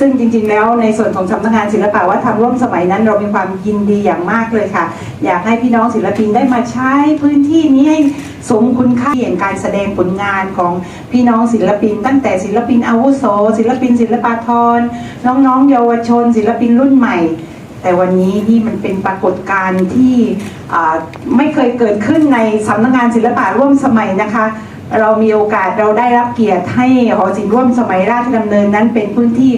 ซึ่งจริงๆแล้วในส่วนของสำนักงานศิลปะวัฒนธรรมร่วมสมัยนั้น เรามีความยินดีอย่างมากเลยค่ะ อยากให้พี่น้องศิลปินได้มาใช้พื้นที่นี้ให้สมคุณค่าแห่งการแสดงผลงานของพี่น้องศิลปิน ตั้งแต่ศิลปินอาวุโส ศิลปิน ศิลปาธรน้องๆ เยาวชน ศิลปินรุ่นใหม่ แต่วันนี้นี่มันเป็นปรากฏการณ์ที่ไม่เคยเกิดขึ้นในสำนักงานศิลปะร่วมสมัยนะคะ เรามีโอกาสเราได้รับเกียรติให้หอศิลป์ร่วมสมัยราชดำเนินนั้นเป็นพื้นที่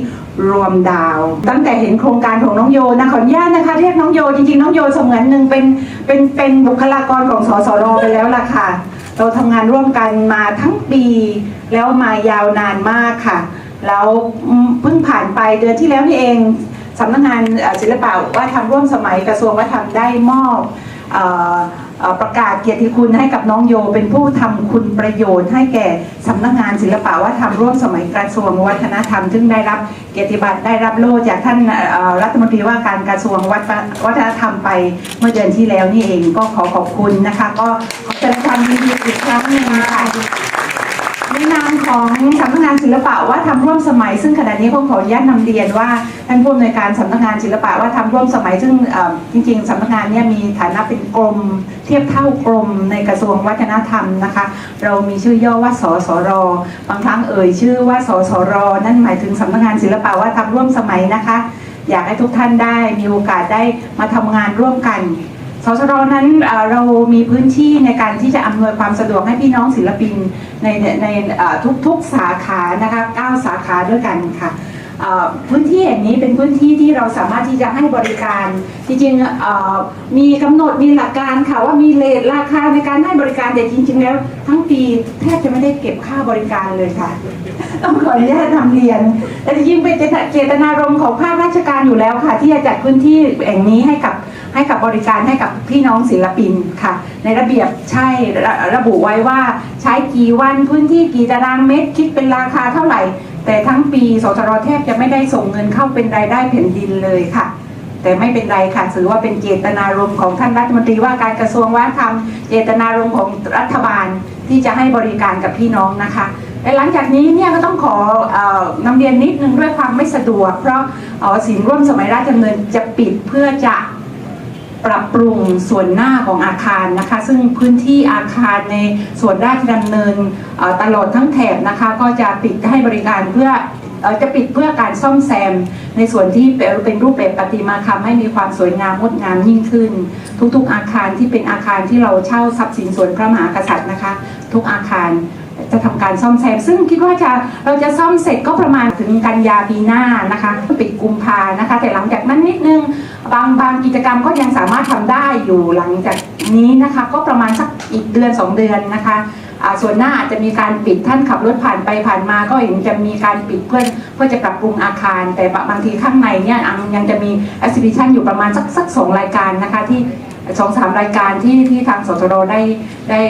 รวมดาว ตั้งแต่เห็นโครงการของน้องโยนะขออนุญาตนะคะเรียกน้องโยจริงๆน้องโยเสมือนหนึ่งเป็นเป็นเป็นบุคลากรของสสรไปแล้วล่ะค่ะ เราทำงานร่วมกันมาทั้งปี แล้วมายาวนานมากค่ะ แล้วเพิ่งผ่านไปเดือนที่แล้วนี่เองสำนักงานศิลปะวัฒนธรรมร่วมสมัยกระทรวงวัฒนธรรมได้มอบอ ประกาศเกียรติคุณให้กับน้องโยเป็นผู้ทำคุณประโยชน์ให้แก่สำนักงานศิลปะวัฒนธรรมร่วมสมัยกระทรวงวัฒนธรรม ซึ่งได้รับเกียรติบัตรได้รับโล่จากท่านรัฐมนตรีว่าการกระทรวงวัฒนวัฒนธรรมไปเมื่อเดือนที่แล้วนี่เองก็ขอขอบคุณนะคะ ก็ขอแสดงความยินดีอีกครั้งหนึ่งค่ะ ในนามของสำนักงานศิลปะว่าทำร่วมสมัย ซึ่งขณะนี้ผมขออนุญาตนำเรียนว่าท่านผู้อำนวยการสำนักงานศิลปะว่าทำร่วมสมัย ซึ่งจริงๆสำนักงานเนี่ยมีฐานะเป็นกรม เทียบเท่ากรมในกระทรวงวัฒนธรรมนะคะ เรามีชื่อย่อว่าสสรบางครั้งเอ่ยชื่อว่าสสรนั่นหมายถึงสำนักงานศิลปะว่าทำร่วมสมัยนะคะ อยากให้ทุกท่านได้มีโอกาสได้มาทำงานร่วมกัน สสรนั้นเรามีพื้นที่ในการที่จะอำนวยความสะดวกให้พี่น้องศิลปินในในทุกๆสาขานะคะ9สาขาด้วยกันค่ะพื้นที่แห่งนี้เป็นพื้นที่ที่เราสามารถที่จะให้บริการ จริงๆมีกำหนดมีหลักการค่ะว่ามีเลทราคาในการให้บริการแต่จริง ๆ แล้ว ทั้งปีแทบจะไม่ได้เก็บค่าบริการเลยค่ะ ต้องขออนุญาตนำเรียนแต่จริงๆเป็นเจตนารมณ์ของภาคราชการ อยู่แล้วค่ะ ที่จะจัดพื้นที่แห่งนี้ให้กับให้กับบริการให้กับพี่น้องศิลปินค่ะ ในระเบียบใช่ระระบุไว้ว่าใช้กี่วันพื้นที่กี่ตารางเมตรคิดเป็นราคาเท่าไหร่ แต่ทั้งปีสสรแทบจะไม่ได้ส่งเงินเข้าเป็นรายได้แผ่นดินเลยค่ะ แต่ไม่เป็นไรค่ะถือว่าเป็นเจตนารมณ์ของท่านรัฐมนตรีว่าการกระทรวงวัฒนธรรม เจตนารมณ์ของรัฐบาลที่จะให้บริการกับพี่น้องนะคะ และหลังจากนี้เนี่ยก็ต้องขออนำเรียนนิดนึงด้วยความไม่สะดวก เพราะสินร่วมสมัยราชดำเนินจะปิดเพื่อจะปรับปรุงส่วนหน้าของอาคารนะคะ ซึ่งพื้นที่อาคารในส่วนราชดำเนินตลอดทั้งแถบนะคะ ก็จะปิดให้บริการเพื่อจะปิดเพื่อการซ่อมแซม ในส่วนที่เป็นรูปแบบประติมากรรมให้มีความสวยงามงดงามยิ่งขึ้น ทุกๆอาคารที่เป็นอาคารที่เราเช่าทรัพย์สินส่วนพระมหากษัตริย์นะคะ ทุกอาคาร จะทำการซ่อมแซม ซึ่งคิดว่าจะเราจะซ่อมเสร็จก็ประมาณถึงกันยาปีหน้านะคะปิดกุมภานะคะ แต่หลังจากนั้นนิดนึงบางบางกิจกรรมก็ยังสามารถทำได้อยู่หลังจากนี้นะคะ ก็ประมาณสักอีกเดือน 2 เดือนนะคะส่วนหน้าอาจจะมีการปิดท่านขับรถผ่านไปผ่านมาก็เห็นจะมีการปิดเพื่อเพื่อจะปรับปรุงอาคาร แต่บางทีข้างในเนี่ยยังจะมี exhibition อยู่ประมาณสักสักสองรายการนะคะที่ สองสามรายการที่ที่ทางสสรได้ได้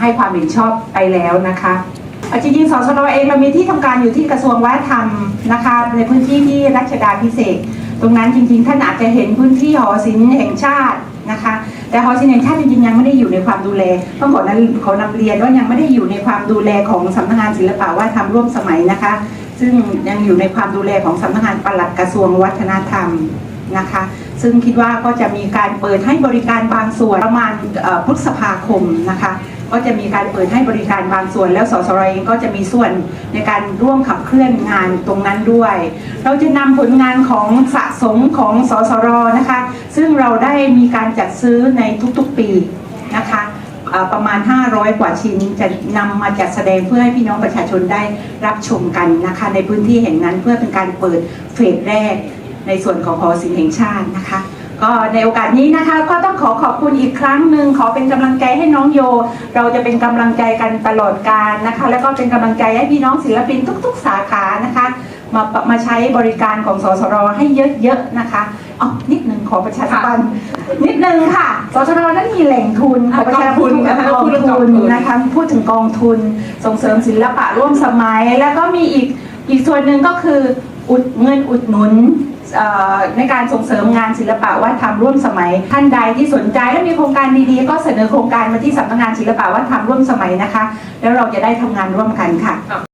ให้ความเห็นชอบไปแล้วนะคะอะจริงๆสสรเองเรามีที่ทำการอยู่ที่กระทรวงวัฒนธรรมนะคะในพื้นที่ที่รัชดาพิเศษ ตรงนั้นจริงๆ ท่านอาจจะเห็นพื้นที่หอศิลป์แห่งชาตินะคะ แต่หอศิลป์แห่งชาติจริงๆยังไม่ได้อยู่ในความดูแลต้องขอนั้นขอนำเรียนว่ายังไม่ได้อยู่ในความดูแลของสำนักงานศิลปะวัฒนธรรมร่วมสมัยนะคะ ซึ่งยังอยู่ในความดูแลของสำนักงานปลัดกระทรวงวัฒนธรรม นะคะ ซึ่งคิดว่าก็จะมีการเปิดให้บริการบางส่วนประมาณพฤษภาคมนะคะ ก็จะมีการเปิดให้บริการบางส่วน แล้วสสรเองก็จะมีส่วนในการร่วมขับเคลื่อนงานตรงนั้นด้วย เราจะนำผลงานของสะสมของสสรนะคะ ซึ่งเราได้มีการจัดซื้อในทุกๆปีนะคะประมาณ 500 กว่าชิ้นจะนำมาจัดแสดงเพื่อให้พี่น้องประชาชนได้รับชมกันนะคะ ในพื้นที่แห่งนั้นเพื่อเป็นการเปิดเฟสแรก ในส่วนของหอศิลป์แห่งชาตินะคะ ก็ในโอกาสนี้นะคะ ก็ต้องขอขอบคุณอีกครั้งหนึ่งขอเป็นกำลังใจให้น้องโย เราจะเป็นกำลังใจกันตลอดการนะคะ แล้วก็เป็นกำลังใจให้พี่น้องศิลปินทุก ๆ สาขานะคะมามาใช้บริการของสสรให้เยอะๆนะคะอ๋อนิดนึงขอประชาสัมพันธ์นิดนึงค่ะ สสรนั้นมีแหล่งทุนขอประชาสัมพันธ์อะกกอองงทุนทุนนะคะนะคะพูดถึงกองทุนส่งเสริมศิลปะร่วมสมัย แล้วก็มีอีกอีกส่วนหนึ่งก็คืออุดเงินอุดหนุนเอ่อ ในการส่งเสริมงานศิลปะวัฒนธรรมร่วมสมัย ท่านใดที่สนใจและมีโครงการดีๆ ก็เสนอโครงการมาที่สำนักงานศิลปะวัฒนธรรมร่วมสมัยนะคะ แล้วเราจะได้ทำงานร่วมกันค่ะ